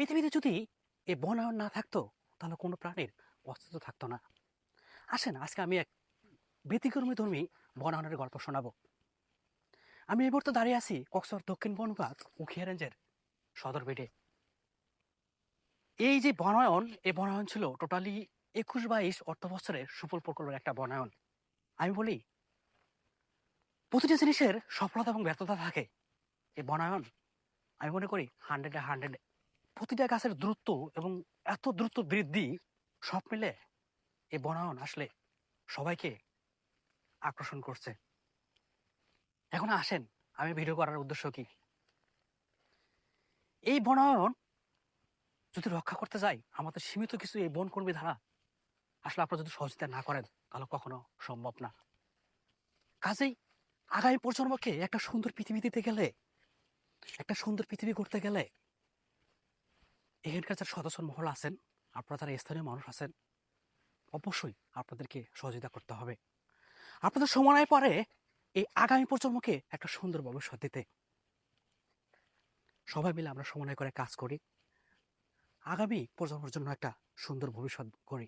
পৃথিবীতে যদি এই বনায়ন না থাকতো, তাহলে কোনো প্রাণীর অস্তিত্ব থাকতো না। আসেন, আজকে আমি এক ব্যতিক্রমী ধর্মী বনায়নের গল্প শোনাবো। আমি এই মুহূর্তে দাঁড়িয়ে আছি কক্সর দক্ষিণ বনবাগ উখিয়া রেঞ্জের সদর বেডে এই যে বনায়ন এই বনায়ন ছিল টোটালি একুশ বাইশ অর্থ বছরের সুফল প্রকল্পের একটা বনায়ন। আমি বলি, প্রতিটি জিনিসের সফলতা এবং ব্যর্থতা থাকে। এই বনায়ন, আমি মনে করি হান্ড্রেডে হান্ড্রেড প্রতিটা গাছের দ্রুত এবং এত দ্রুত বৃদ্ধি সব মিলে এই বনায়ন আসলে সবাইকে আকর্ষণ করছে। এখন আসেন, আমি ভিডিও করার উদ্দেশ্য কি? এই বনায়ন যদি রক্ষা করতে যাই, আমাদের সীমিত কিছু এই বন কর্মী ধারা আসলে আপনারা যদি সহযোগিতা না করেন, তাহলে কখনো সম্ভব না। কাজেই আগামী প্রজন্মকে একটা সুন্দর পৃথিবী দিতে গেলে, একটা সুন্দর পৃথিবী করতে গেলে এখানকার যারা সদস্য মহল আছেন, আপনারা যারা স্থানীয় মানুষ আছেন, অবশ্যই আপনাদেরকে সহযোগিতা করতে হবে। আপনাদের সময় পরে এই আগামী প্রজন্মকে একটা সুন্দর ভবিষ্যৎ দিতে। সবাই মিলে আমরা সমন্বয় করে কাজ করি। আগামী প্রজন্মের জন্য একটা সুন্দর ভবিষ্যৎ করি